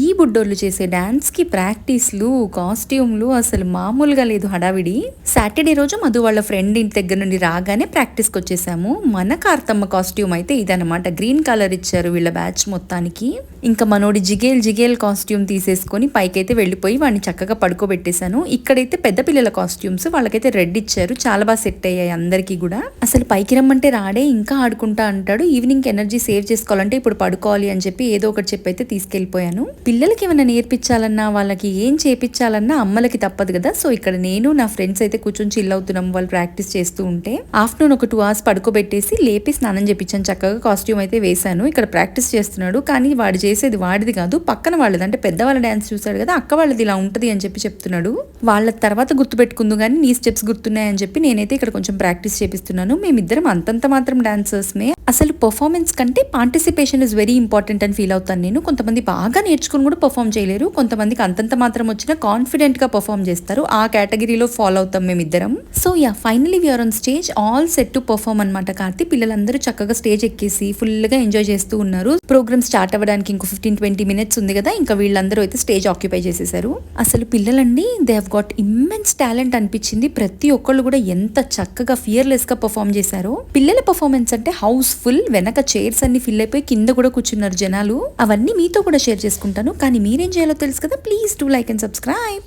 ఈ బుడ్డోళ్ళు చేసే డాన్స్కి ప్రాక్టీస్లు కాస్ట్యూమ్లు అసలు మామూలుగా లేదు హడావిడి. సాటర్డే రోజు మధు వాళ్ళ ఫ్రెండ్ ఇంటి దగ్గర నుండి రాగానే ప్రాక్టీస్కి వచ్చేసాము. మన కార్తమ్మ కాస్ట్యూమ్ అయితే ఇదనమాట గ్రీన్ కలర్ ఇచ్చారు వీళ్ళ బ్యాచ్ మొత్తానికి. ఇంకా మనోడి జిగేల్ జిగేల్ కాస్ట్యూమ్ తీసేసుకొని పైకైతే వెళ్ళిపోయి వాడిని చక్కగా పడుకోబెట్టేశాను. ఇక్కడైతే పెద్ద పిల్లల కాస్ట్యూమ్స్ వాళ్ళకైతే రెడ్ ఇచ్చారు. చాలా బాగా సెట్ అయ్యాయి అందరికీ కూడా. అసలు పైకి రమ్మంటే రాడే ఇంకా ఆడుకుంటా అంటాడు. ఈవినింగ్ ఎనర్జీ సేవ్ చేసుకోవాలంటే ఇప్పుడు పడుకోవాలి అని చెప్పి ఏదో ఒకటి చెప్పి అయితే తీసుకెళ్ళిపోయాను పిల్లలకి ఏమైనా నేర్పించాలన్నా వాళ్ళకి ఏం చేపించాలన్నా అమ్మలకి తప్పదు కదా. సో ఇక్కడ నేను నా ఫ్రెండ్స్ అయితే కూర్చొని చిల్ అవుతున్నాం వాళ్ళు ప్రాక్టీస్ చేస్తూ ఉంటే. ఆఫ్టర్నూన్ ఒక టూ అవర్స్ పడుకోబెట్టేసి లేపి స్నానం చేపించాను. చక్కగా కాస్ట్యూమ్ అయితే వేశాను. ఇక్కడ ప్రాక్టీస్ చేస్తున్నాడు. కానీ వాడు చేసేది వాడిది కాదు. పక్కన వాళ్ళది. అంటే పెద్దవాళ్ళ డ్యాన్స్ చూశాడు కదా అక్క వాళ్ళది ఇలా ఉంటది అని చెప్పి చెప్తున్నాడు. వాళ్ళ తర్వాత గుర్తుపెట్టుకుందు కానీ నీ స్టెప్స్ గుర్తున్నాయని చెప్పి నేనైతే ఇక్కడ కొంచెం ప్రాక్టీస్ చేపిస్తున్నాను. మేమిద్దరం అంతంత మాత్రం డాన్సర్స్మే అసలు పర్ఫార్మెన్స్ కంటే పార్టిసిపేషన్ ఇస్ వెరీ ఇంపార్టెంట్ అని ఫీల్ అవుతాను నేను. కొంతమంది బాగా నేర్చుకుని కూడా పర్ఫామ్ చేయలేరు. కొంతమందికి అంతంత మాత్రం వచ్చినా కాన్ఫిడెంట్గా పర్ఫామ్ చేస్తారు. ఆ కేటగిరీలో ఫాలో అవుతాం మేమిద్దరం. So ya finally we are on stage all set to perform అనమాట కార్తీ. పిల్లలందరూ చక్కగా స్టేజ్ ఎక్కేసి ఫుల్గా ఎంజాయ్ చేస్తూ ఉన్నారు. ప్రోగ్రామ్ స్టార్ట్ అవ్వడానికి ఇంకో ఫిఫ్టీన్ ట్వంటీ మినిట్స్ ఉంది కదా ఇంకా వీళ్ళందరూ అయితే స్టేజ్ ఆక్యుపై చేసేసారు. అసలు పిల్లలండి they have got immense talent అనిపించింది. ప్రతి ఒక్కళ్ళు కూడా ఎంత చక్కగా ఫియర్లెస్గా పర్ఫామ్ చేశారో. పిల్లల పర్ఫార్మెన్స్ అంటే హౌస్ ఫుల్ వెనక చైర్స్ అన్ని ఫిల్ అయిపోయి కింద కూడా కూర్చున్నారు జనాలు. అవన్నీ మీతో కూడా షేర్ ఉంటాను కానీ మీరేం చేయాలో తెలుసు కదా please do like and subscribe